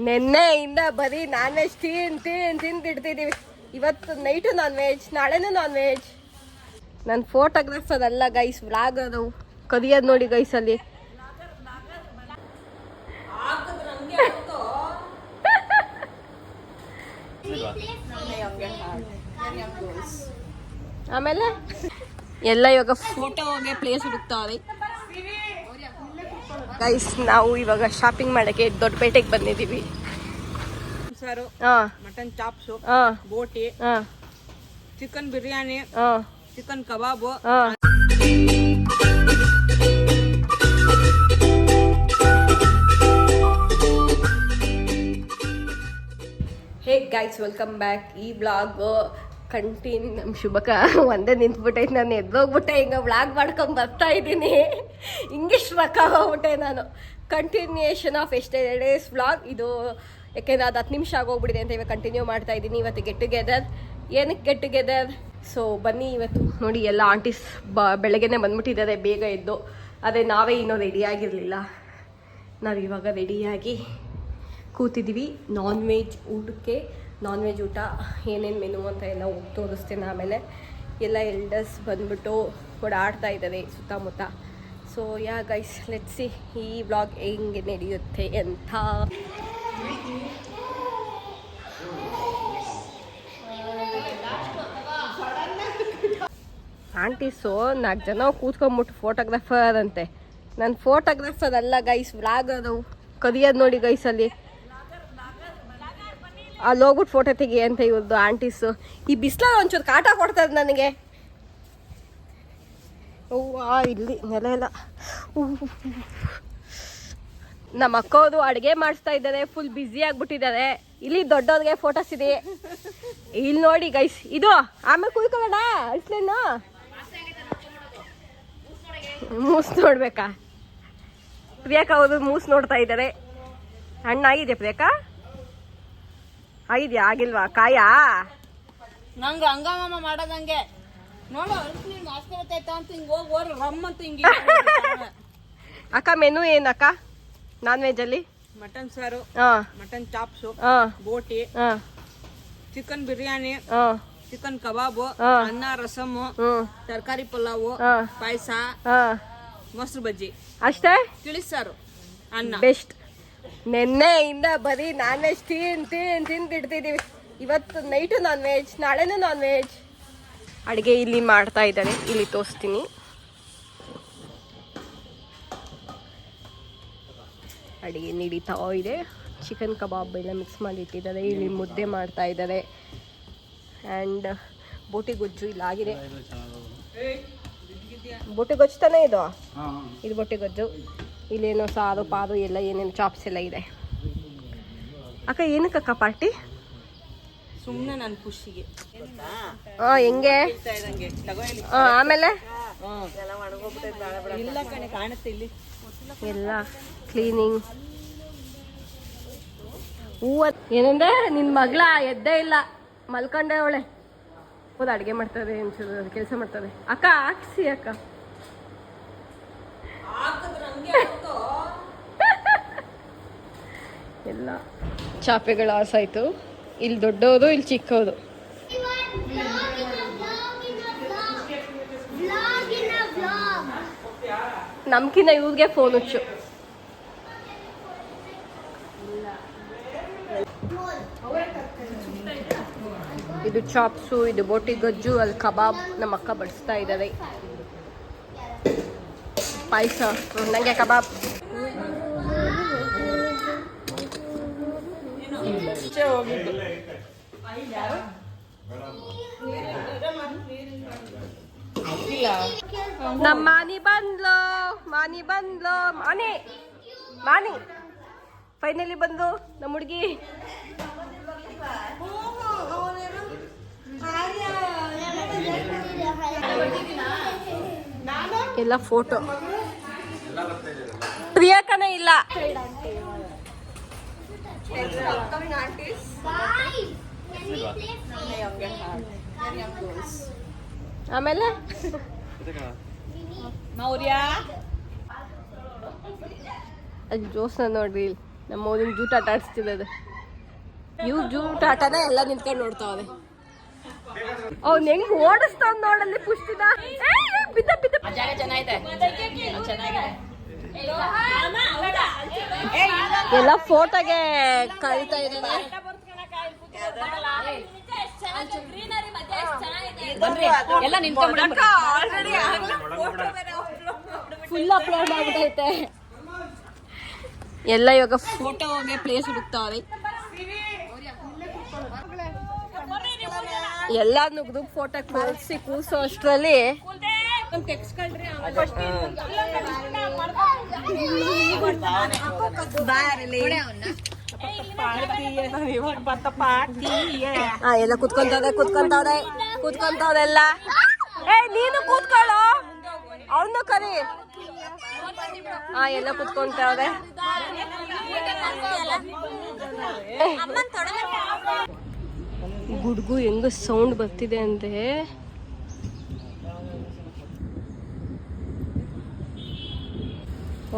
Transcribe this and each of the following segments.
ನಿನ್ನೆಯಿಂದ ಬರೀ non veg ತಿನ್ ತಿನ್ ತಿಂತಿಡ್ತಿದ್ದೀವಿ ಇವತ್ತು ನೈಟು ನಾನ್ ವೆಜ್ ನಾಳೆನೂ ನಾನ್ ವೆಜ್ ನನ್ನ ಫೋಟೋಗ್ರಾಫ್ ಅದಲ್ಲ ಗೈಸ್ ವ್ಲಾಗ್ ಅದು. ಕದಿಯೋದು ನೋಡಿ ಗೈಸ್ ಅಲ್ಲಿ. ಆಮೇಲೆ? ಎಲ್ಲ ಇವಾಗ ಫೋಟೋಗೆ ಪ್ಲೇಸ್ ಹುಡುಕ್ತಾವ್ರೆ ಗೈಸ್ ನಾವು ಇವಾಗ ಶಾಪಿಂಗ್ ಮಾಡಕ್ಕೆ ದೊಡ್ಡಪೇಟೆಗೆ ಬಂದಿದ್ದೀವಿ. ಸಾರು ಮಟನ್ ಚಾಪ್ಸು ಹಾ. ಬೋಟಿ ಹಾ. ಚಿಕನ್ ಬಿರಿಯಾನಿ ಹಾ. ಚಿಕನ್ ಕಬಾಬು ಹಾ. ಹೇ ಗೈಸ್ ವೆಲ್ಕಮ್ ಬ್ಯಾಕ್ ಈ ಬ್ಲಾಗ್ ಕಂಟಿನ್ಯೂ ನಮ್ಮ ಶುಭಕ ಒಂದೇ ನಿಂತ್ಬಿಟ್ಟೈತೆ ನಾನು ಎದ್ದೋಗ್ಬಿಟ್ಟೆ, ಹಿಂಗೆ ವ್ಲಾಗ್ ಮಾಡ್ಕೊಂಡು ಬರ್ತಾ ಇದ್ದೀನಿ. ಹಿಂಗೆ ರೊಕ್ಕ ಹೋಗ್ಬಿಟ್ಟೆ ನಾನು. ಕಂಟಿನ್ಯೂಯೇಷನ್ ಆಫ್ ಎಷ್ಟೇ ಡೇಸ್ ವ್ಲಾಗ್ ಇದು ಯಾಕೆಂದ್ರೆ ಅದು ಹತ್ತು ನಿಮಿಷ ಆಗೋಗ್ಬಿಟ್ಟಿದೆ ಅಂತ ಇವಾಗ ಕಂಟಿನ್ಯೂ ಮಾಡ್ತಾ ಇದ್ದೀನಿ ಇವತ್ತು ಗೆಟ್ ಟುಗೆದರ್ ಏನಕ್ಕೆ ಗೆಟ್ ಟುಗೆದರ್ ಸೊ ಬನ್ನಿ ಇವತ್ತು. ನೋಡಿ, ಎಲ್ಲ ಆಂಟೀಸ್ ಬ, ಬೆಳಗ್ಗೆನೆ ಬಂದ್ಬಿಟ್ಟಿದ್ದಾರೆ, ಬೇಗ ಎದ್ದು. ಅದೇ ನಾವೇ ಇನ್ನೂ ರೆಡಿ ಆಗಿರಲಿಲ್ಲ. ನಾವು ಇವಾಗ ರೆಡಿಯಾಗಿ ಕೂತಿದ್ದೀವಿ ನಾನ್ ವೆಜ್ ಊಟಕ್ಕೆ. ನಾನ್ ವೆಜ್ ಊಟ, ಏನೇನು ಮೆನು ಅಂತ ಎಲ್ಲ ಹೋಗಿ ತೋರಿಸ್ತೀನಿ ಆಮೇಲೆ. ಎಲ್ಲ ಎಲ್ಡರ್ಸ್ ಬಂದ್ಬಿಟ್ಟು ಓಡಾಡ್ತಾ ಇದ್ದಾರೆ ಸುತ್ತಮುತ್ತ. So yeah guys let's see ಈ ಬ್ಲಾಗ್ ಹೆಂಗೆ ನಡೆಯುತ್ತೆ ಅಂತ. ಆಂಟೀಸು ನಾಲ್ಕು ಜನ ಕೂತ್ಕೊಂಬಿಟ್ಟು ಫೋಟೋಗ್ರಾಫರ್ ಅಂತೆ. ನನ್ನ ಫೋಟೋಗ್ರಾಫರ್ ಅಲ್ಲ ಗೈಸ್ ಬ್ಲಾಗ್ ಅದು ಕದಿಯೋದು ನೋಡಿ ಗೈಸ್ ಅಲ್ಲಿ ಹೋಗ್ಬಿಟ್ಟು ಫೋಟೋ ತೆಗಿ ಅಂತ ಇವ್ರದ್ದು ಆಂಟೀಸು ಈ ಬಿಸಿಲ ಒಂಚೂರು ಕಾಟ ಕೊಡ್ತದೆ ನನಗೆ. ಹೂವಾ ಇಲ್ಲಿ ನೆಲ ಎಲ್ಲ. ನಮ್ಮ ಅಕ್ಕೋದು ಅಡುಗೆ ಮಾಡಿಸ್ತಾ ಇದ್ದಾರೆ ಫುಲ್ ಬ್ಯುಸಿ ಆಗಿಬಿಟ್ಟಿದ್ದಾರೆ. ಇಲ್ಲಿ ದೊಡ್ಡವ್ರಿಗೆ ಫೋಟೋಸ್ ಇದೆ. ಇಲ್ಲಿ ನೋಡಿ ಗೈಸ್ ಇದು, ಆಮೇಲೆ ಕುಯ್ಕೊಳ್ಳೋಣ ಅಷ್ಟೇನು ಮೂಸ್ ನೋಡ್ಬೇಕಾ? ಪ್ರಿಯಾಕ ಅವರು ಮೂಸ್ ನೋಡ್ತಾ ಇದ್ದಾರೆ. ಹಣ್ಣಾಗಿದೆ ಪ್ರಿಯಾಂಕಾ? ಆಗಿದ್ಯಾ ಆಗಿಲ್ವಾ? ಕಾಯಾ? ನಂಗೆ ಹಂಗಮ್ಮ ಮಾಡೋದಂಗೆ. ನೋಡು ನೀನು ಗೊತ್ತಾಯ್ತಾ ಅಂತ ಹಿಂಗೆ ಹೋಗಿ ರಮ್ ಅಂತ ಹಿಂಗೆ ಅಕ್ಕ ಮೆನು ಏನಕ್ಕ ನಾನ್ ವೆಜ್ಜಲ್ಲಿ ಮಟನ್ ಸಾರು ಹಾಂ. ಮಟನ್ ಚಾಪ್ಸು ಹಾಂ. ಬೋಟಿ ಹಾಂ. ಚಿಕನ್ ಬಿರಿಯಾನಿ ಹಾಂ. Chicken kebab. ಅನ್ನ ರಸಮ್ಮು ತರಕಾರಿ ಪಲಾವು ಪಾಯಸ ಮೊಸರು ಬಜ್ಜಿ. ಅಷ್ಟೇ? ತಿಳಿಸಾರು ಅನ್ನ. ಬೆಸ್ಟ್ ನಿನ್ನೆಯಿಂದ ಬರೀ ನಾನ್ ವೆಜ್ ತಿನ್ ತಿನ್ ತಿಂದಿಡ್ತಿದ್ದೀವಿ ಇವತ್ತು ನೈಟು ನಾನ್ ವೆಜ್ ನಾಳೆನೂ ನಾನ್ ವೆಜ್ ಅಡುಗೆ ಇಲ್ಲಿ ಮಾಡ್ತಾ ಇದ್ದಾರೆ ಇಲ್ಲಿ ತೋರಿಸ್ತೀನಿ. ಅಡುಗೆ ನಡೀತಾ ಇದೆ. ಚಿಕನ್ ಕಬಾಬ್ ಎಲ್ಲ ಮಿಕ್ಸ್ ಮಾಡಿ ಇಟ್ಟಿದ್ದಾರೆ ಇಲ್ಲಿ ಮುದ್ದೆ ಮಾಡ್ತಾ ಇದ್ದಾರೆ. ಆ್ಯಂಡ್ ಬೋಟಿ ಗೊಜ್ಜು ಇಲ್ಲಿ ಆಗಿದೆ. ಬೋಟಿ ಗೊಜ್ಜು ತಾನೇ ಇದು? ಇದು ಬೋಟಿ ಗೊಜ್ಜು. ಇಲ್ಲೇನೋ ಸಾರು ಪಾರು ಎಲ್ಲ ಏನೇನು ಚಾಪ್ಸ್ ಎಲ್ಲ ಇದೆ. ಅಕ್ಕ ಏನಕ್ಕಕ್ಕ ಪಾರ್ಟಿ ಸುಮ್ಮನೆ ನನ್ನ ಖುಷಿಗೆ. ಹಾಂ ಹೆಂಗೆ? ಹಾಂ ಆಮೇಲೆ? ಇಲ್ಲ ಕಣೆ ಕಾಣುತ್ತೆ ಇಲ್ಲಿ. ಎಲ್ಲ ಕ್ಲೀನಿಂಗ್ ಹೂವ ಏನಂದ್ರೆ ನಿನ್ನ ಮಗಳ ಎದ್ದೇ ಇಲ್ಲ. ಮಲ್ಕೊಂಡೆ ಅವಳೆ. ಹೋದ ಅಡುಗೆ ಮಾಡ್ತದೆ ಅನ್ಸೋದು ಕೆಲಸ ಮಾಡ್ತದೆ. ಅಕ್ಕ ಹಾಕ್ಸಿ ಅಕ್ಕ ಎಲ್ಲ ಚಾಪೆಗಳು ಆಸಾಯ್ತು. ಇಲ್ಲಿ ದೊಡ್ಡೋದು, ಇಲ್ಲಿ ಚಿಕ್ಕೋದು. ನಮ್ಕಿನ್ನ ಇವ್ರಿಗೆ ಫೋನ್ ಹುಚ್ಚು. ಇದು ಚಾಪ್ಸು, ಇದು ಬೋಟಿ ಗೊಜ್ಜು, ಅಲ್ಲಿ ಕಬಾಬ್ ನಮ್ಮ ಅಕ್ಕ ಬಡಿಸ್ತಾ ಇದ್ದಾರೆ ಪಾಯಸ ನನಗೆ ಕಬಾಬ್. ನಮ್ಮ ಮಾನಿ ಬಂದ್ಲು ಮಾನಿ ಬಂದ್ಲು, ಮಾನಿ ಮಾನಿ. ಫೈನಲಿ ಬಂದು ನಮ್ಮ ಹುಡುಗಿ. ಎಲ್ಲ ಫೋಟೋ ಪ್ರಿಯಕನೇ ಇಲ್ಲ. ಆಮೇಲೆ? ಮೌರ್ಯ. ಅದು ಜೋಸ್ನ ನೋಡ್ರಿ ಇಲ್ಲಿ. ನಮ್ಮ ಓದಿನ ಜೂಟ್ ಆಟ ಆಡಿಸ್ತಿದೆ ಅದು ಇವ್ ಜೂಟ್ ಆಟನ ಎಲ್ಲ ನಿಂತ್ಕೊಂಡು ನೋಡ್ತಾವೆ ಅವ್ನ್ ಹೆಂಗ್ ಓಡಿಸ್ತಾವ್ ನೋಡಲ್ಲಿ ಪುಷ್ಟಿನ? ಬಿದ್ದ ಬಿದ್ದ ಚೆನ್ನಾಗಿದೆ. ಎಲ್ಲ ಫೋಟೋಗೆ ಕಳಿತಾ ಇದ್ದೇನೆ. ಎಲ್ಲ ಫುಲ್ ಅಪ್ಲೋಡ್ ಆಗ್ಬಿಟ್ಟೈತೆ ಎಲ್ಲ ಇವಾಗ ಫೋಟೋಗೆ ಪ್ಲೇಸ್ ಹುಡುಕ್ತಾವ್ರಿ. ಎಲ್ಲ ನುಗ್ದು ಫೋಟೋ ಕಳಿಸಿ ಕೂಸೋ ಅಷ್ಟರಲ್ಲಿ ಎಲ್ಲ ಕುತ್ಕೊಂತವ್ದೆ ಕುತ್ಕೊಂತವ್ದೆ ಕುತ್ಕೊಂತವ್ದೆಲ್ಲ ಏ, ನೀನು ಕೂತ್ಕೊಳ್ಳೋ. ಅವನು ಕರಿ. ಹಾ ಎಲ್ಲ ಕುತ್ಕೊಂತವ್ದೆ ಗುಡ್ಗು ಹೆಂಗ ಸೌಂಡ್ ಬರ್ತಿದೆ ಅಂದ್ರೆ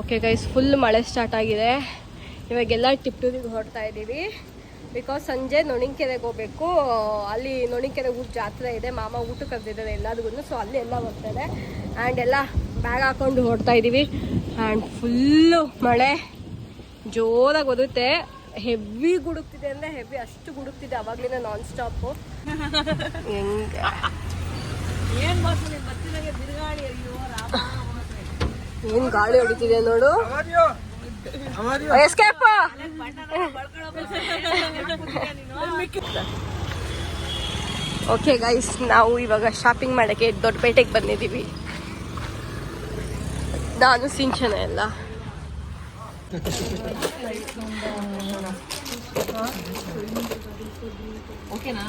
ಓಕೆ ಗೈಸ್ ಫುಲ್ ಮಳೆ ಸ್ಟಾರ್ಟ್ ಆಗಿದೆ. ಇವಾಗೆಲ್ಲ ಟಿಪ್ಟೂರಿಗೆ ಹೊರಡ್ತಾ ಇದ್ದೀವಿ. ಬಿಕಾಸ್ ಸಂಜೆ ನೊಣಿಕೆರೆಗೆ ಹೋಗ್ಬೇಕು. ಅಲ್ಲಿ ನೊಣಿಕೆರೆ ಊಟ ಜಾತ್ರೆ ಇದೆ. ಮಾಮ ಊಟಕ್ಕೆ ಕರೆದಿದ್ದಾರೆ ಎಲ್ಲರಿಗೂ ಸೊ ಅಲ್ಲಿ ಎಲ್ಲ ಬರ್ತಾರೆ ಆ್ಯಂಡ್ ಎಲ್ಲ ಬ್ಯಾಗ್ ಹಾಕೊಂಡು ಹೊರಡ್ತಾ ಇದ್ದೀವಿ. ಆ್ಯಂಡ್ ಫುಲ್ಲು ಮಳೆ. ಜೋರಾಗಿ ಓದುತ್ತೆ ಹೆವಿ ಗುಡುಕ್ತಿದೆ ಅಂದರೆ ಹೆವಿ ಅಷ್ಟು ಗುಡುಕ್ತಿದೆ. ಅವಾಗಲಿಂದ ನಾನ್ ಸ್ಟಾಪು ಹೆಂಗೆ? ಏನ್ ಗಾಳಿ ಹೊಡಿತಿದೆ ನೋಡು. ಎಸ್ಕೇಪ್ ಓಕೆ ಗೈಸ್ ನಾವು ಇವಾಗ ಶಾಪಿಂಗ್ ಮಾಡಕ್ಕೆ ದೊಡ್ಡಪೇಟೆಗೆ ಬಂದಿದ್ದೀವಿ. ನಾನು ಸಿಂಚನ ಎಲ್ಲ. ಓಕೆನಾ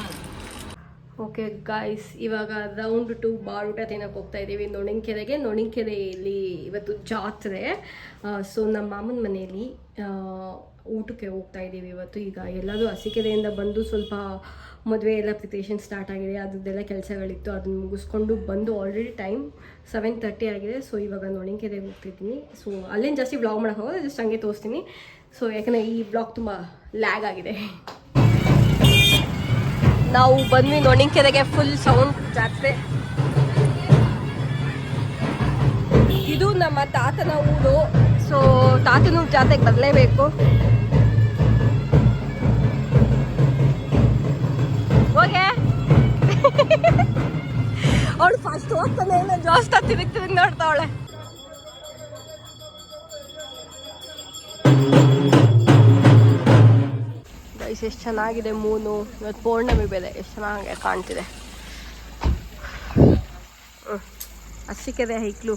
ಓಕೆ ಗಾಯ್ಸ್ ಇವಾಗ ರೌಂಡ್ ಟು ಬಾರೂಟ ತಿನ್ನಕ್ಕೆ ಹೋಗ್ತಾ ಇದ್ದೀವಿ ನೊಣಿಕೆರೆಗೆ ನೊಣಂಕೆರೆಯಲ್ಲಿ ಇವತ್ತು ಜಾತ್ರೆ. ಸೊ ನಮ್ಮ ಮಾಮನ ಮನೆಯಲ್ಲಿ ಊಟಕ್ಕೆ ಹೋಗ್ತಾ ಇದ್ದೀವಿ ಇವತ್ತು. ಈಗ ಎಲ್ಲರೂ ಹಸಿಕೆರೆಯಿಂದ ಬಂದು ಸ್ವಲ್ಪ ಮದುವೆ ಎಲ್ಲ ಪ್ರಿಪ್ರೇಷನ್ ಸ್ಟಾರ್ಟ್ ಆಗಿದೆ. ಅದ್ರದ್ದೆಲ್ಲ ಕೆಲಸಗಳಿತ್ತು. ಅದನ್ನ ಮುಗಿಸ್ಕೊಂಡು ಬಂದು ಆಲ್ರೆಡಿ ಟೈಮ್ ಸೆವೆನ್ ತರ್ಟಿ ಆಗಿದೆ. ಸೊ ಇವಾಗ ನೊಣಿಕೆರೆಗೆ ಹೋಗ್ತಿದ್ದೀನಿ. ಸೊ ಅಲ್ಲೇನು ಜಾಸ್ತಿ ಬ್ಲಾಗ್ ಮಾಡೋಕೆ ಹೋಗೋದು ಜಸ್ಟ್ ಹಂಗೆ ತೋರಿಸ್ತೀನಿ. ಸೊ ಯಾಕಂದರೆ ಈ ಬ್ಲಾಗ್ ತುಂಬ ಲ್ಯಾಗ್ ಆಗಿದೆ. ನಾವು ಬಂದ್ವಿ ನೊಣಿಕೆರೆಗೆ ಫುಲ್ ಸೌಂಡ್ ಜಾತ್ರೆ. ಇದು ನಮ್ಮ ತಾತನ ಊರು ಸೊ ತಾತನ ಊರು ಜಾತ್ರೆಗೆ ಬರಲೇಬೇಕು. ಹೋಗೆ. ಅವಳು ಫಸ್ಟ್ ಹೋಗ್ತಾನೆ ಜಾಸ್ತಿ ತಿರುಗಿ ತಿರುಗಿ ನೋಡ್ತಾವಳೆ. ಗೈಸ್ ಎಷ್ಟು ಚೆನ್ನಾಗಿದೆ ಮೂನು. ಇವತ್ತು ಪೌರ್ಣಮಿ ಬೇರೆ ಎಷ್ಟು ಚೆನ್ನಾಗಿ ಕಾಣ್ತಿದೆ. ಹಸಿಕೆದೆ ಹೈಕ್ಲು.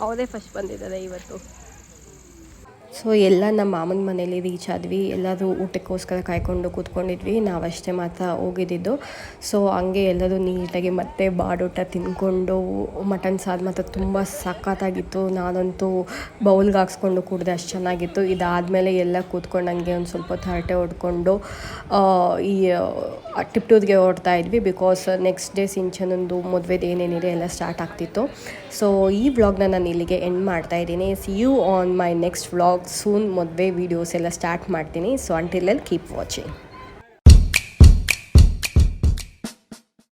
ಅವರೇ ಫಸ್ಟ್ ಬಂದಿದ್ದಾರೆ ಇವತ್ತು. ಸೊ ಎಲ್ಲ ನಮ್ಮ ಮಾಮನ ಮನೇಲಿ ರೀಚ್ ಆದ್ವಿ. ಎಲ್ಲರೂ ಊಟಕ್ಕೋಸ್ಕರ ಕಾಯ್ಕೊಂಡು ಕೂತ್ಕೊಂಡಿದ್ವಿ. ನಾವಷ್ಟೇ ಮಾತ್ರ ಹೋಗಿದ್ದಿದ್ದು. ಸೊ ಹಂಗೆ ಎಲ್ಲರೂ ನೀಟಾಗಿ ಮತ್ತೆ ಬಾಡೂಟ ತಿನ್ಕೊಂಡು, ಮಟನ್ ಸಾರು ಮಾತ್ರ ತುಂಬ ಸಖತ್ತಾಗಿತ್ತು. ನಾನಂತೂ ಬೌಲ್ಗೆ ಹಾಕ್ಸ್ಕೊಂಡು ಕುಡ್ದೆ ಅಷ್ಟು ಚೆನ್ನಾಗಿತ್ತು. ಇದಾದಮೇಲೆ ಎಲ್ಲ ಕೂತ್ಕೊಂಡು ಹಂಗೆ ಒಂದು ಸ್ವಲ್ಪ ಹರಟೆ ಹೊಡ್ಕೊಂಡು ಈ ಟಿಪ್ಟೂರ್ಗೆ ಓಡ್ತಾ ಇದ್ವಿ. ಬಿಕಾಸ್ ನೆಕ್ಸ್ಟ್ ಡೇ ಸಿಂಚನೊಂದು ಮದುವೆದು ಏನೇನಿದೆ ಎಲ್ಲ ಸ್ಟಾರ್ಟ್ ಆಗ್ತಿತ್ತು. ಸೊ ಈ ವ್ಲಾಗ್ನ ನಾನು ಇಲ್ಲಿಗೆ ಎಂಡ್ ಮಾಡ್ತಾ ಇದ್ದೀನಿ. See you on my next vlog soon ಮದುವೆ ವೀಡಿಯೋಸ್ ಎಲ್ಲ ಸ್ಟಾರ್ಟ್ ಮಾಡ್ತೀನಿ. So until keep watching